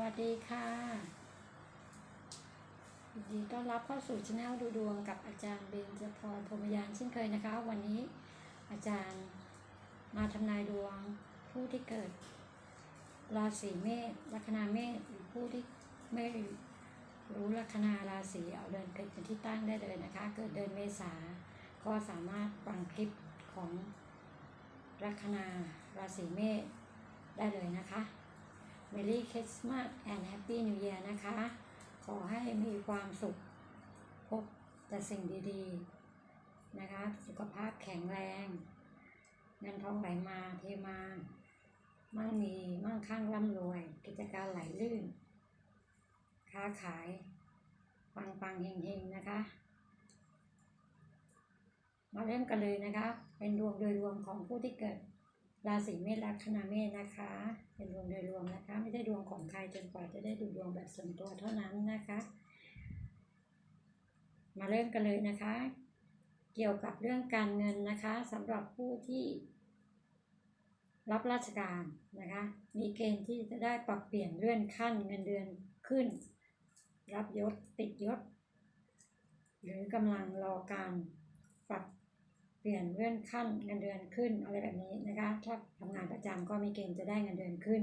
วัสดีค่ะยินดีต้อนรับเข้าสู่ช anel ดูดวงกับอาจารย์เบญจพรพรมยานเช่นเคยนะคะ วันนี้อาจารย์มาทำนายดวงผู้ที่เกิด ราศีเมษลัคนาเมษหรือผู้ที่ไม่รู้ลัคนาราศีเอาเดือนเกิดเป็นที่ตั้งได้เลยนะคะ เกิดเดือนเมษาก็สามารถฟังคลิปของลัคนาราศีเมษได้เลยนะคะ Merry Christmas and Happy New Year นะคะ ขอให้มีความสุข พบแต่สิ่งดีๆ นะคะ สุขภาพแข็งแรง เงินทองไหลมาเทมา มั่งมีมั่งคั่งร่ำรวย กิจการไหลลื่น ค้าขาย ปังปังๆเฮงเฮงๆนะคะ มาเริ่มกันเลยนะคะ เป็นดวงโดยรวมของผู้ที่เกิด ราศีเมษลัคนาเมษนะคะ เป็นดวงโดยรวมนะคะ ไม่ใช่ดวงของใครจนกว่าจะได้ดูดวงแบบส่วนตัวเท่านั้นนะคะ มาเริ่มกันเลยนะคะ เกี่ยวกับเรื่องการเงินนะคะสำหรับผู้ที่รับราชการนะคะ มีเกณฑ์ที่จะได้ปรับเปลี่ยนเลื่อนขั้นเงินเดือนขึ้น รับยศติดยศ หรือกำลังรอการปรับ เปลี่ยนเลื่อนขั้นเงินเดือนขึ้นอะไรแบบนี้นะคะ ถ้าทำงานประจำก็มีเกณฑ์จะได้เงินเดือนขึ้น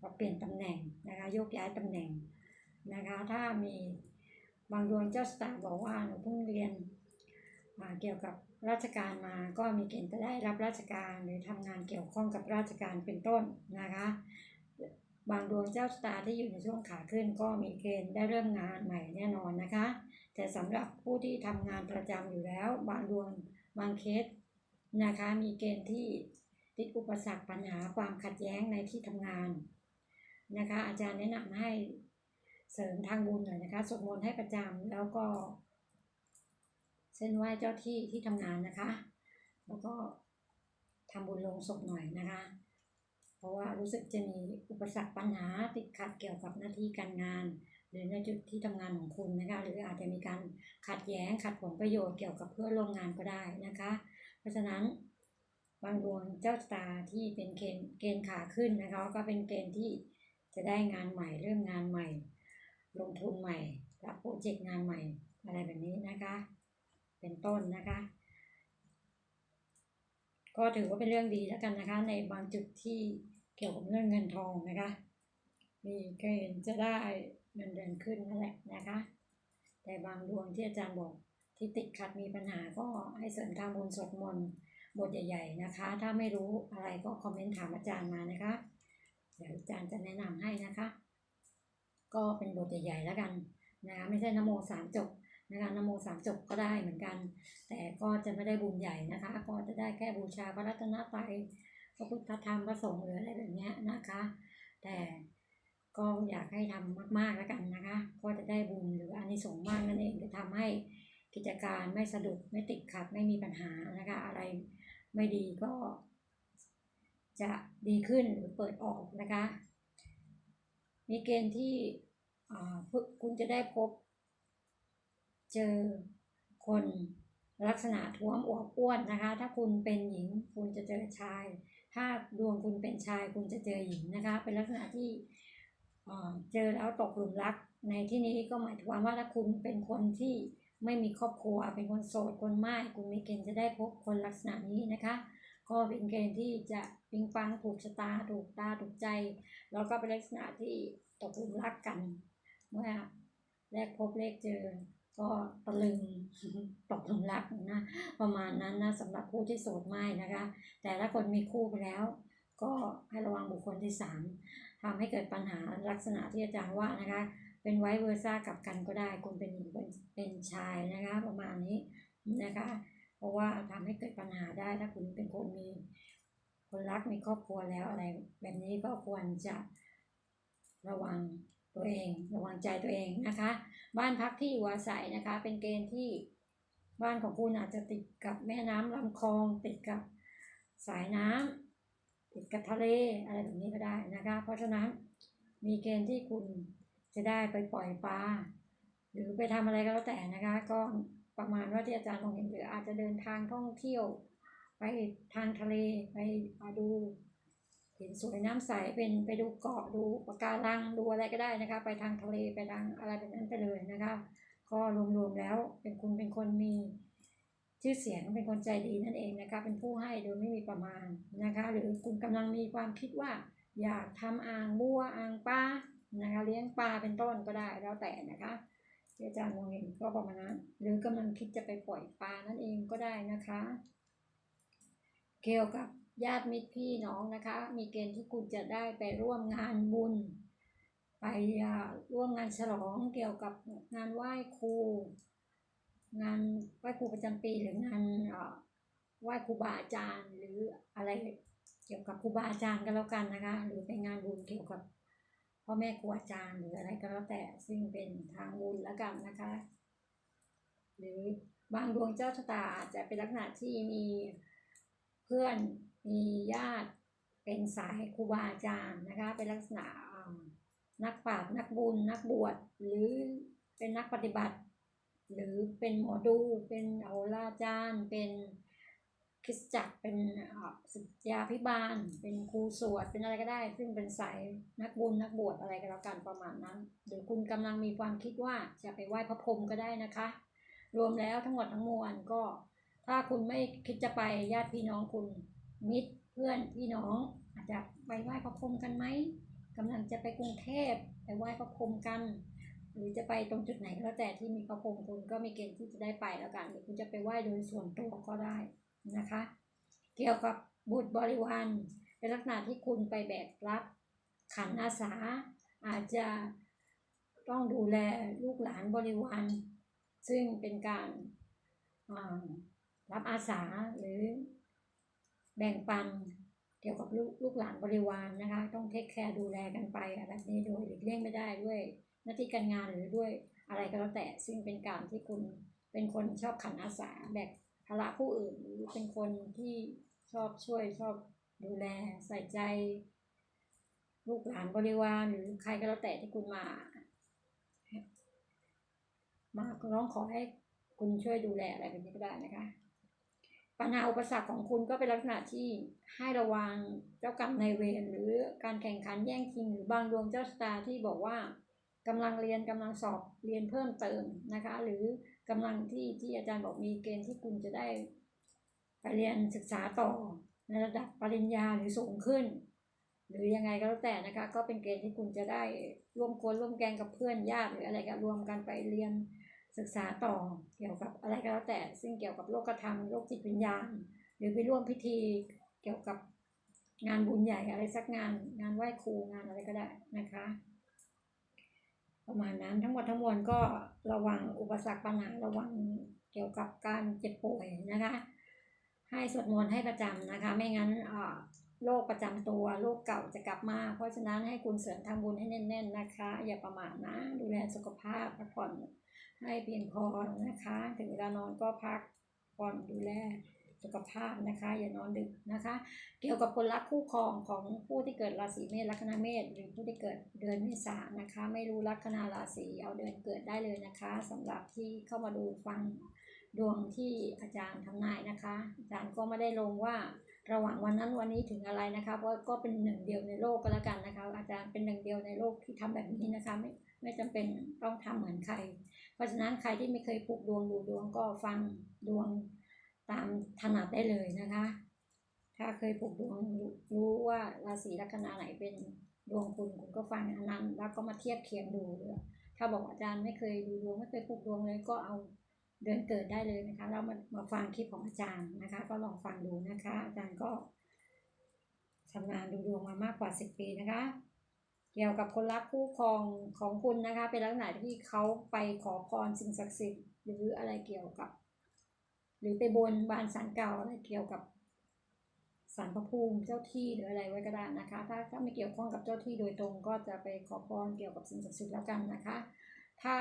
ปรับเปลี่ยนตำแหน่งนะคะโยกย้ายตำแหน่งนะคะ ถ้ามีบางดวงเจ้าสตาร์บอกว่าหนูเพิ่งเรียนเกี่ยวกับราชการมาก็มีเกณฑ์จะได้รับราชการหรือทำงานเกี่ยวข้องกับราชการเป็นต้นนะคะ บางดวงเจ้าสตาร์ที่อยู่ในช่วงขาขึ้น ก็มีเกณฑ์ได้เริ่มงานใหม่แน่นอนนะคะ แต่สำหรับผู้ที่ทำงานประจำอยู่แล้ว บางดวง บางเคสนะคะมีเกณฑ์ที่ติดอุปสรรคปัญหาความขัดแย้งในที่ทำงานนะคะอาจารย์แนะนำให้เสริมทางบุญหน่อยนะคะสวดมนต์ให้ประจำแล้วก็ เส้นไหว้เจ้าที่ที่ทำงานนะคะ แล้วก็ทำบุญลงศพหน่อยนะคะ เพราะว่ารู้สึกจะมีอุปสรรคปัญหาติดขัดเกี่ยวกับหน้าที่การงาน หรือในจุดที่ทำงานของคุณนะคะ หรืออาจจะมีการขัดแย้งขัดผลประโยชน์เกี่ยวกับเพื่อนร่วมงานก็ได้นะคะ เพราะฉะนั้นบางดวงเจ้าตาที่เป็นเกณฑ์เกณฑ์ขาขึ้นนะคะ ก็เป็นเกณฑ์ที่จะได้งานใหม่เริ่มงานใหม่ ลงทุนใหม่รับโปรเจกต์งานใหม่อะไรแบบนี้นะคะ เป็นต้นนะคะ ก็ถือว่าเป็นเรื่องดีแล้วกันนะคะ ในบางจุดที่เกี่ยวกับเรื่องเงินทองนะคะ มีเกณฑ์จะได้ เงินเดือนขึ้นนั่นแหละนะคะ แต่บางดวงที่อาจารย์บอกที่ติดขัดมีปัญหาก็ให้เสริมทางบนต์สวดมนต์บทใหญ่ๆนะคะ ถ้าไม่รู้อะไรก็คอมเมนต์ถามอาจารย์มานะคะ เดี๋ยวอาจารย์จะแนะนำให้นะคะ ก็เป็นบทใหญ่ๆแล้วกันนะคะไม่ใช่นโมสามจบนะคะนโมสามจบก็ได้เหมือนกัน แต่ก็จะไม่ได้บุญใหญ่นะคะ ก็จะได้แค่บูชาพระรัตนตรัยพระพุทธธรรมพระสงฆ์หรืออะไรแบบนี้นะคะ แต่ ก็อยากให้ทำมากๆแล้วกันนะคะ ก็จะได้บุญหรืออานิสงส์มากนั่นเองจะทำให้กิจการไม่สะดุดไม่ติดขัดไม่มีปัญหานะคะ อะไรไม่ดีก็จะดีขึ้นหรือเปิดออกนะคะ มีเกณฑ์ที่อ่าคุณจะได้พบ เจอคนลักษณะท้วมอวบอ้วนนะคะ ถ้าคุณเป็นหญิงคุณจะเจอชาย ถ้าดวงคุณเป็นชายคุณจะเจอหญิงนะคะ เป็นลักษณะที่ เอ่อเจอแล้วตกหลุมรัก ในที่นี้ก็หมายถึงว่าถ้าคุณเป็นคนที่ไม่มีครอบครัว เป็นคนโสดคนไม้คุณมีเกณฑ์จะได้พบคนลักษณะนี้นะคะ ก็เป็นเกณฑ์ที่จะปิงปังถูกชะตาถูกตาถูกใจ แล้วก็เป็นลักษณะที่ตกหลุมรักกัน เมื่อแรกพบเลขเจอก็ตะลึงตกหลุมรักนะประมาณนั้นนะสำหรับผู้ที่โสดไม่นะคะ แต่ถ้าคนมีคู่ไปแล้ว ก็ให้ระวังบุคคลที่สามทำให้เกิดปัญหาลักษณะที่อาจารย์ว่านะคะ เป็นไวเวอร์ซ่ากับกันก็ได้คุณเป็นหญิงเป็นเป็นชายนะคะ ประมาณนี้นะคะ เพราะว่าทำให้เกิดปัญหาได้ถ้าคุณเป็นคนมีคนรักมีครอบครัวแล้วอะไร แบบนี้ก็ควรจะระวังตัวเองระวังใจตัวเองนะคะ บ้านพักที่อยู่อาศัยนะคะ เป็นเกณฑ์ที่บ้านของคุณอาจจะติดกับแม่น้ำลำคลองติดกับสายน้ำ ติดกับทะเลอะไรแบบนี้ก็ได้นะคะ เพราะฉะนั้นมีเกณฑ์ที่คุณจะได้ไปปล่อยปลาหรือไปทำอะไรก็แล้วแต่นะคะ ก็ประมาณว่าที่อาจารย์มองเห็นหรืออาจจะเดินทางท่องเที่ยว ไปทางทะเลไปดูเห็นสวยน้ำใสเป็นไปดูเกาะดูปะการังดูอะไรก็ได้นะคะ ไปทางทะเลไปทางอะไรแบบนั้นไปเลยนะคะ ก็รวมๆแล้วเป็นคุณเป็นคนมี ชื่อเสียงเป็นคนใจดีนั่นเองนะคะ เป็นผู้ให้โดยไม่มีประมาณนะคะ หรือคุณกำลังมีความคิดว่า อยากทำอ่างบัวอ่างปลานะคะ เลี้ยงปลาเป็นต้นก็ได้แล้วแต่นะคะที่อาจารย์มองเห็นก็ประมาณนั้นหรือกำลังคิดจะไปปล่อยปลานั่นเองก็ได้นะคะ เกี่ยวกับญาติมิตรพี่น้องนะคะ มีเกณฑ์ที่คุณจะได้ไปร่วมงานบุญ ไปร่วมงานฉลองเกี่ยวกับงานไหว้ครู งานไหว้ครูประจำปีหรืองานไหว้ครูบาอาจารย์ หรืออะไรเกี่ยวกับครูบาอาจารย์ก็แล้วกันนะคะ หรือเป็นงานบุญเกี่ยวกับพ่อแม่ครูอาจารย์หรืออะไรก็แล้วแต่ซึ่งเป็นทางบุญแล้วกันนะคะ หรือบางดวงเจ้าชะตาอาจจะเป็นลักษณะที่มีเพื่อนมีญาติเป็นสายครูบาอาจารย์นะคะ เป็นลักษณะนักปราชญ์นักบุญนักบวชหรือเป็นนักปฏิบัติ หรือเป็นหมอดูเป็นโหราจารย์ เป็นคริสจักรเป็นอ่าศิษยาพิบาล เป็นครูสวดเป็นอะไรก็ได้ ซึ่งเป็นสายนักบุญนักบวชอะไรก็แล้วกันประมาณนั้น หรือคุณกำลังมีความคิดว่าจะไปไหว้พระพรหมก็ได้นะคะ รวมแล้วทั้งหมดทั้งมวลก็ ถ้าคุณไม่คิดจะไปญาติพี่น้องคุณมิตรเพื่อนพี่น้องอาจจะไปไหว้พระพรหมกันไหมกำลังจะไปกรุงเทพไปไหว้พระพรหมกัน หรือจะไปตรงจุดไหนก็แล้วแต่ที่มีพระพรหมคุณก็มีเกณฑ์ที่จะได้ไปแล้วกันหรือคุณจะไปไหว้โดยส่วนตัวก็ได้นะคะ เกี่ยวกับบุตรบริวารเป็นลักษณะที่คุณไปแบกรับขันอาสา อาจจะต้องดูแลลูกหลานบริวารซึ่งเป็นการรับอาสาหรือแบ่งปันเกี่ยวกับลูกลูกหลานบริวารนะคะ ต้องเทคแคร์ดูแลกันไปแบบนี้โดยหลีกเลี่ยงไม่ได้ด้วย หน้าที่การงานหรือด้วยอะไรก็แล้วแต่ซึ่งเป็นการที่คุณเป็นคนชอบขันอาสาแบกภาระผู้อื่นหรือเป็นคนที่ชอบช่วยชอบดูแลใส่ใจ ลูกหลานบริวารหรือใครก็แล้วแต่ที่คุณมา มาร้องขอให้คุณช่วยดูแลอะไรแบบนี้ก็ได้นะคะ ปัญหาอุปสรรคของคุณก็เป็นลักษณะที่ให้ระวังเจ้ากรรมนายเวรหรือการแข่งขันแย่งชิงหรือบางดวงเจ้าชะตาที่บอกว่า กำลังเรียนกำลังสอบเรียนเพิ่มเติมนะคะ หรือกำลังที่ที่อาจารย์บอกมีเกณฑ์ที่คุณจะได้ไปเรียนศึกษาต่อในระดับปริญญาหรือสูงขึ้น หรือยังไงก็แล้วแต่นะคะ ก็เป็นเกณฑ์ที่คุณจะได้ร่วมกวนร่วมแกงกับเพื่อนญาติหรืออะไรกันรวมกันไปเรียนศึกษาต่อเกี่ยวกับอะไรก็แล้วแต่ ซึ่งเกี่ยวกับโลกธรรมโลกจิตวิญญาณ หรือไปร่วมพิธีเกี่ยวกับงานบุญใหญ่อะไรสักงาน งานไหว้ครูงานอะไรก็ได้นะคะ ประมาณนั้นทั้งหมดทั้งมวลก็ระวังอุปสรรคปัญหาระวังเกี่ยวกับการเจ็บป่วยนะคะ ให้สวดมนต์ให้ประจำนะคะ ไม่งั้นอ่อโรคประจำตัวโรคเก่าจะกลับมา เพราะฉะนั้นให้คุณเสริมทำบุญให้แน่น ๆนะคะ อย่าประมาทนะ ดูแลสุขภาพพักผ่อนให้เพียงพอนะคะ ถึงเวลานอนก็พักผ่อนดูแล สุขภาพนะคะ อย่านอนดึกนะคะ เกี่ยวกับคนรักคู่ครองของผู้ที่เกิดราศีเมษลัคนาเมษหรือผู้ที่เกิดเดือนเมษานะคะ ไม่รู้ลัคนาราศีเอาเดือนเกิดได้เลยนะคะสำหรับที่เข้ามาดูฟังดวงที่อาจารย์ทำนายนะคะ อาจารย์ก็ไม่ได้ลงว่าระหว่างวันนั้นวันนี้ถึงอะไรนะคะเพราะก็เป็นหนึ่งเดียวในโลกก็แล้วกันนะคะ อาจารย์เป็นหนึ่งเดียวในโลกที่ทำแบบนี้นะคะไม่ไม่จำเป็นต้องทำเหมือนใคร เพราะฉะนั้นใครที่ไม่เคยผูกดวงดูดวงก็ฟังดวง ตามถนัดได้เลยนะคะ ถ้าเคยผูกดวงรู้ว่าราศีลัคนาไหนเป็นดวงคุณคุณก็ฟังอันนั้น แล้วก็มาเทียบเคียงดูเลยถ้าบอกอาจารย์ไม่เคยดูดวงไม่เคยผูกดวงเลยก็เอาเดือนเกิดได้เลยนะคะแล้วมามาฟังคลิปของอาจารย์นะคะ ก็ลองฟังดูนะคะ อาจารย์ก็ทำงานดูดวงมามากกว่าสิบปีนะคะ เกี่ยวกับคนรักคู่ครองของคุณนะคะ เป็นลักษณะที่เขาไปขอพรสิ่งศักดิ์สิทธิ์หรืออะไรเกี่ยวกับ รือไปบนบานสารเก่าอะไรเกี่ยวกับสารพระภูมิเจ้าที่หรืออะไรไว้ก็ได้นะคะ ถ้าถ้าไม่เกี่ยวข้องกับเจ้าที่โดยตรงก็จะไปขอพรเกี่ยวกับสิ่งศักดิ์สิทธิ์แล้วกันนะคะ ถ้า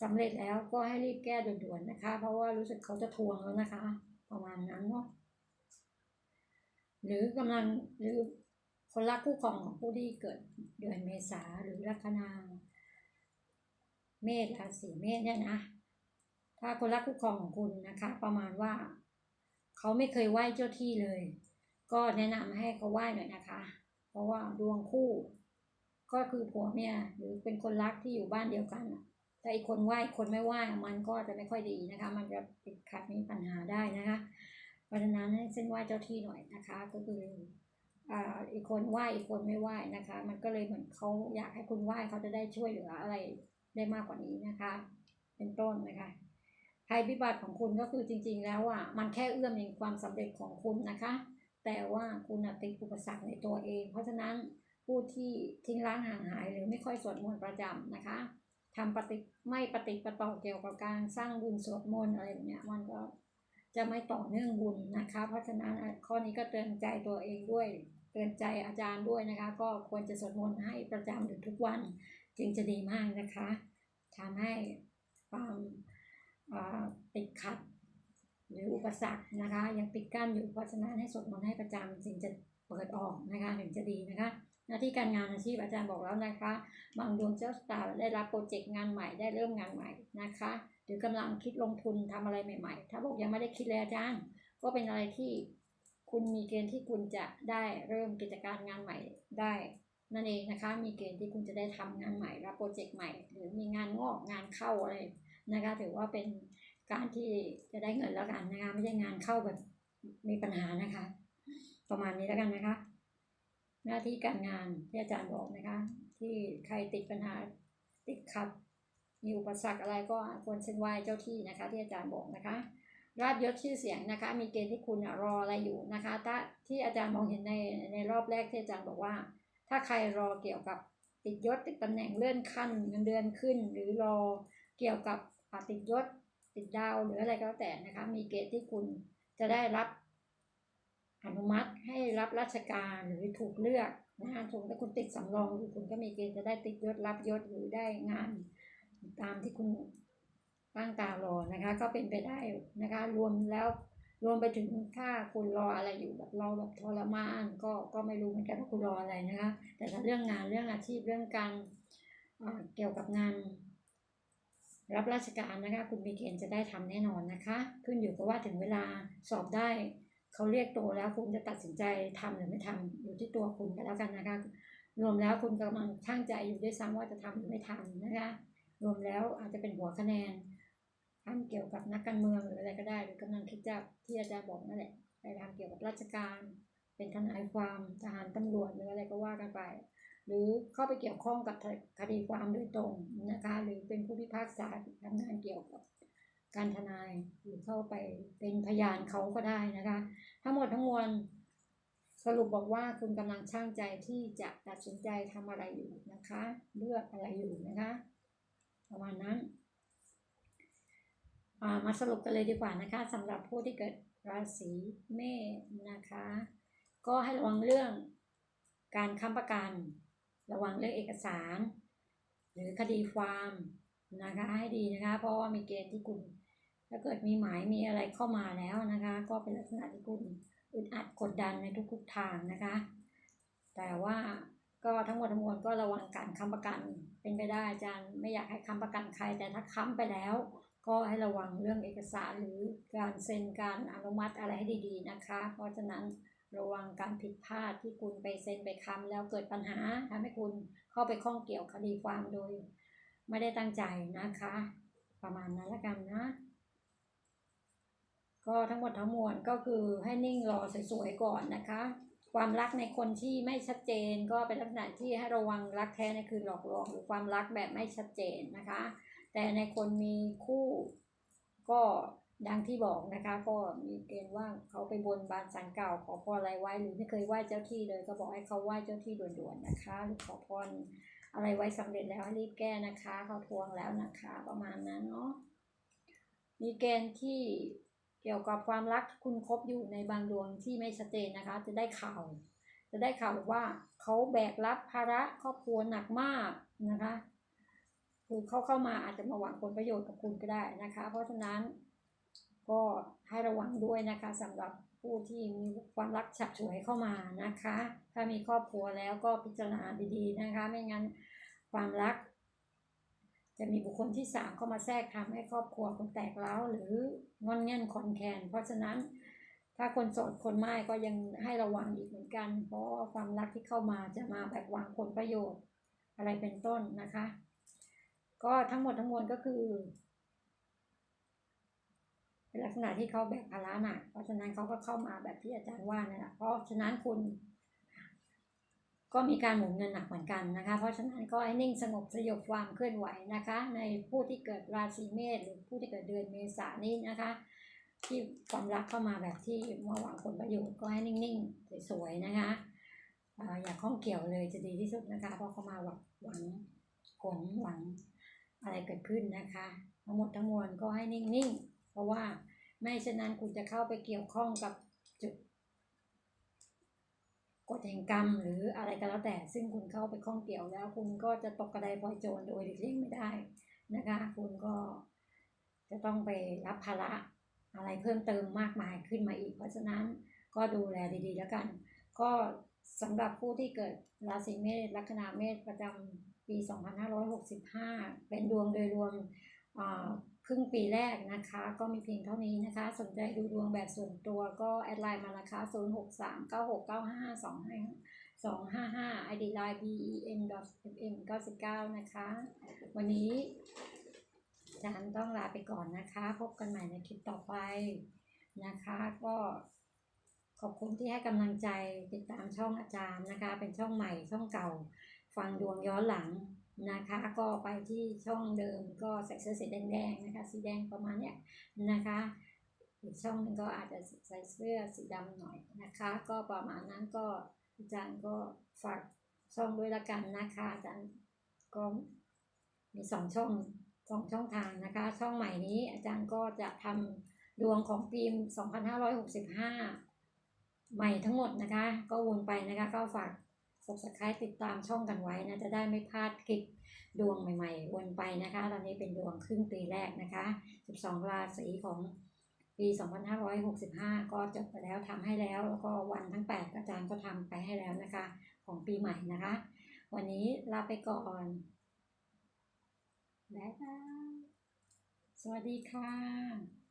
สำเร็จแล้วก็ให้รีบแก้ด่วนๆนะคะ เพราะว่ารู้สึกเขาจะทวงแล้วนะคะ ประมาณนั้นเนาะหรือกำลังหรือคนรักคู่ครองของผู้ที่เกิดเดือนเมษาหรือลัคนาเมษราศีเมษเนี่ยนะ ถ้าคนรักคู่ครองของคุณนะคะ ประมาณว่า เขาไม่เคยไหว้เจ้าที่เลย ก็แนะนำให้เขาไหว้หน่อยนะคะ เพราะว่าดวงคู่ ก็คือผัวเมียหรือเป็นคนรักที่อยู่บ้านเดียวกันแต่อีกคนไหว้คนไม่ไหว้มันก็จะไม่ค่อยดีนะคะ มันจะติดขัดมีปัญหาได้นะคะ เพราะฉะนั้นให้เส้นไหว้เจ้าที่หน่อยนะคะ ก็คืออ่าอีกคนไหว้อีกคนไม่ไหว้นะคะ มันก็เลยเหมือนเขาอยากให้คุณไหว้เขาจะได้ช่วยเหลืออะไรได้มากกว่านี้นะคะ เป็นต้นนะคะ ภัยพิบัติของคุณก็คือจริง ๆ แล้วอะมันแค่เอื้อมในความสำเร็จของคุณนะคะ แต่ว่าคุณติดอุปสรรคในตัวเอง เพราะฉะนั้นผู้ที่ทิ้งร้างห่างหายหรือไม่ค่อยสวดมนต์ประจำนะคะทำปฏิไม่ปฏิปต่อเกี่ยวกับการสร้างบุญสวดมนต์อะไรแบบเนี้ยมันก็จะไม่ต่อเนื่องบุญนะคะ เพราะฉะนั้นข้อนี้ก็เตือนใจตัวเองด้วย เตือนใจอาจารย์ด้วยนะคะ ก็ควรจะสวดมนต์ให้ประจำหรือทุกวัน จึงจะดีมากนะคะทำให้ความ ติดขัด หรืออุปสรรคนะคะ ยังปิดกั้นอยู่เพราะฉะนั้นให้สวดมนต์ให้ประจำจึงจะเปิดออกนะคะถึงจะดีนะคะ หน้าที่การงานอาชีพอาจารย์บอกแล้วนะคะ บางดวงเจ้าชะตาได้รับโปรเจกต์งานใหม่ได้เริ่มงานใหม่นะคะหรือกำลังคิดลงทุนทำอะไรใหม่ ๆ ถ้าบอกยังไม่ได้คิดเลยอาจารย์ ก็เป็นอะไรที่คุณมีเกณฑ์ที่คุณจะได้เริ่มกิจการงานใหม่ได้นั่นเองนะคะ มีเกณฑ์ที่คุณจะได้ทำงานใหม่รับโปรเจกต์ใหม่ หรือมีงานงอกงานเข้าอะไร นะคะถือว่าเป็นการที่จะได้เงินแล้วกันนะคะไม่ใช่งานเข้าแบบมีปัญหานะคะ ประมาณนี้แล้วกันนะคะ หน้าที่การงานที่อาจารย์บอกนะคะ ที่ใครติดปัญหาติดขัดมีอุปสรรคอะไรก็ควรเส้นไหว้เจ้าที่นะคะ ที่อาจารย์บอกนะคะราบยศชื่อเสียงนะคะ มีเกณฑ์ที่คุณรออะไรอยู่นะคะถ้าที่อาจารย์มองเห็นในในรอบแรกที่อาจารย์บอกว่า ถ้าใครรอเกี่ยวกับติดยศติดตำแหน่งเลื่อนขั้นเงินเดือนขึ้น หรือรอเกี่ยวกับ ติดยศติดดาวหรืออะไรก็แล้วแต่นะคะมีเกณฑ์ที่คุณจะได้รับอนุมัติให้รับราชการหรือถูกเลือกนะคะถถ้าคุณติดสำรองอยู่คุณก็มีเกณฑ์จะได้ติดยศรับยศหรือได้งาน ตามที่คุณตั้งตารอนะคะ ก็เป็นไปได้นะคะรวมแล้วรวมไปถึงถ้าคุณรออะไรอยู่แบบรอแบบทรมานก็ก็ไม่รู้เหมือนกันว่าคุณรออะไรนะคะแต่ถ้าเรื่องงานเรื่องอาชีพเรื่องการเกี่ยวกับงาน รับราชการนะคะคุณมีเกณฑ์จะได้ทำแน่นอนนะคะ ขึ้นอยู่กับว่าถึงเวลาสอบได้เขาเรียกตัวแล้วคุณจะตัดสินใจทำหรือไม่ทำอยู่ที่ตัวคุณไปแล้วกันนะคะ รวมแล้วคุณกำลังช่างใจอยู่ด้วยซ้ำว่าจะทำหรือไม่ทำนะคะ รวมแล้วอาจจะเป็นหัวคะแนนทำเกี่ยวกับนักการเมืองหรืออะไรก็ได้หรือกำลังคิดจะที่อาจารย์บอกนั่นแหละไปทำเกี่ยวกับราชการ เป็นทนายความทหารตำรวจหรืออะไรก็ว่ากันไป หรือเข้าไปเกี่ยวข้องกับคดีความโดยตรงนะคะหรือเป็นผู้พิพากษาทำงานเกี่ยวกับการทนายหรือเข้าไปเป็นพยานเขาก็ได้นะคะ ทั้งหมดทั้งมวลสรุปบอกว่าคุณกำลังช่างใจที่จะตัดสินใจทำอะไรอยู่นะคะ เลือกอะไรอยู่นะคะประมาณนั้นอ่ามาสรุปกันเลยดีกว่านะคะสำหรับผู้ที่เกิดราศีเมษนะคะ ก็ให้ระวังเรื่องการค้ำประกัน ระวังเรื่องเอกสาร หรือคดีความนะคะให้ดีนะคะ เพราะว่ามีเกณฑ์ที่คุณ ถ้าเกิดมีหมายมีอะไรเข้ามาแล้วนะคะ ก็เป็นลักษณะที่คุณอึดอัดกดดันในทุกๆทางนะคะ แต่ว่าก็ทั้งหมดทั้งมวลก็ระวังการค้ำประกันเป็นไปได้อาจารย์ไม่อยากให้ค้ำประกันใคร แต่ถ้าค้ำไปแล้ว ก็ให้ระวังเรื่องเอกสารหรือการเซ็นการอนุมัติอะไรให้ดีๆนะคะ เพราะฉะนั้น ระวังการผิดพลาดที่คุณไปเซ็นไปค้ำแล้วเกิดปัญหาทำให้คุณเข้าไปข้องเกี่ยวคดีความโดย ไม่ได้ตั้งใจนะคะ ประมาณนั้นละกันนะ ก็ทั้งหมดทั้งมวลก็คือให้นิ่งรอสวยๆก่อนนะคะ ความรักในคนที่ไม่ชัดเจนก็เป็นลักษณะที่ให้ระวังรักแท้ในคือหลอกลวงหรือความรักแบบไม่ชัดเจนนะคะ แต่ในคนมีคู่ก็ ดังที่บอกนะคะก็มีเกณฑ์ว่าเขาไปบนบานสันเก่าขอพรอะไรไว้หรือไม่เคยไหว้เจ้าที่เลย ก็บอกให้เขาไหว้เจ้าที่ด่วนๆนะคะหรือขอพรอะไรไว้สำเร็จแล้วให้รีบแก้นะคะเขาทวงแล้วนะคะประมาณนั้นเนาะมีเกณฑ์ที่เกี่ยวกับความรักคุณคบอยู่ในบางดวงที่ไม่ชัดเจนนะคะ จะได้ข่าว จะได้ข่าวบอว่าเขาแบกรับภาระครอบครัวหนักมากนะคะคือเขาเข้ามาอาจจะมาหวังผลประโยชน์กับคุณก็ได้นะคะ เพราะฉะนั้น ก็ให้ระวังด้วยนะคะสำหรับผู้ที่มีความรักฉับฉวยเข้ามานะคะ ถ้ามีครอบครัวแล้วก็พิจารณาดีๆนะคะ ไม่งั้นความรัก จะมีบุคคลที่สามเข้ามาแทรกทำให้ครอบครัวคุณแตกร้าหรืองอนเง่นคอนแคนเพราะฉะนั้น ถ้าคนโสดคนไม่ก็ยังให้ระวังอีกเหมือนกัน เพราะาความรักที่เข้ามาจะมาแบบวางผลประโยชน์อะไรเป็นต้นนะคะ ก็ทั้งหมดทั้งมวลก็คือ เป็นลักษณะที่เขาแบกภาระหนักเพราะฉะนั้นเขาก็เข้ามาแบบที่อาจารย์ว่านั่นแหละเพราะฉะนั้นคุณ ก็มีการหมุนเงินหนักเหมือนกันนะคะ เพราะฉะนั้นก็ให้นิ่งสงบสยบความเคลื่อนไหวนะคะ ในผู้ที่เกิดราศีเมษหรือผู้ที่เกิดเดือนเมษานี้นะคะ ที่ความรักเข้ามาแบบที่มาหวังผลประโยชน์ก็ให้นิ่งๆสวยๆนะคะอ่าอย่าข้องเกี่ยวเลยจะดีที่สุดนะคะเพราะเขามาหวังหวังผลหวังอะไรเกิดขึ้นนะคะ ทั้งหมดทั้งมวลก็ให้นิ่งๆ เพราะว่าไม่เช่นนั้นคุณจะเข้าไปเกี่ยวข้องกับจุดกฎแห่งกรรมหรืออะไรก็แล้วแต่ ซึ่งคุณเข้าไปข้องเกี่ยวแล้ว คุณก็จะตกกระไดพลอยโจรโดยหลีกเลี่ยงไม่ได้นะคะ คุณก็จะต้องไปรับภาระอะไรเพิ่มเติมมากมายขึ้นมาอีก เพราะฉะนั้นก็ดูแลดีๆ แล้วกัน ก็สำหรับผู้ที่เกิดราศีเมษลัคนาเมษประจำปี 2565 เป็นดวงโดยรวมอ่า ครึ่งปีแรกนะคะ ก็มีเพียงเท่านี้นะคะ สนใจดูดวงแบบส่วนตัวก็แอดไลน์มานะคะ 0 6 3 9 6 9 5 2 5 2 5 5 ID line b e n m 99นะคะ วันนี้อาจารย์ต้องลาไปก่อนนะคะ พบกันใหม่ในคลิปต่อไปนะคะ ก็ขอบคุณที่ให้กำลังใจติดตามช่องอาจารย์นะคะ เป็นช่องใหม่ช่องเก่า ฟังดวงย้อนหลัง นะคะก็ไปที่ช่องเดิมก็ใส่เสื้อสีแดงๆนะคะสีแดงประมาณเนี้ยนะคะอีกช่องหนึงก็อาจจะใส่เสื้อสีดำหน่อยนะคะ ก็ประมาณนั้นก็อาจารย์ก็ฝากช่องด้วยละกันนะคะอาจารย์ก็มีสองช่องสองช่องทางนะคะ ช่องใหม่นี้อาจารย์ก็จะทำดวงของปีม2565 ใหม่ทั้งหมดนะคะ ก็วนไปนะคะก็ฝาก subscribe ติดตามช่องกันไว้นะ จะได้ไม่พลาดคลิปดวงใหม่ๆ วนไปนะคะ ตอนนี้เป็นดวงครึ่งปีแรกนะคะ 12 ราศีของปี 2565 ก็จบไปแล้วทำให้แล้ว แล้วก็วันทั้ง 8 อาจารย์ก็ทำไปให้แล้วนะคะ ของปีใหม่นะคะ วันนี้ลาไปก่อนบ๊ายบายสวัสดีค่ะ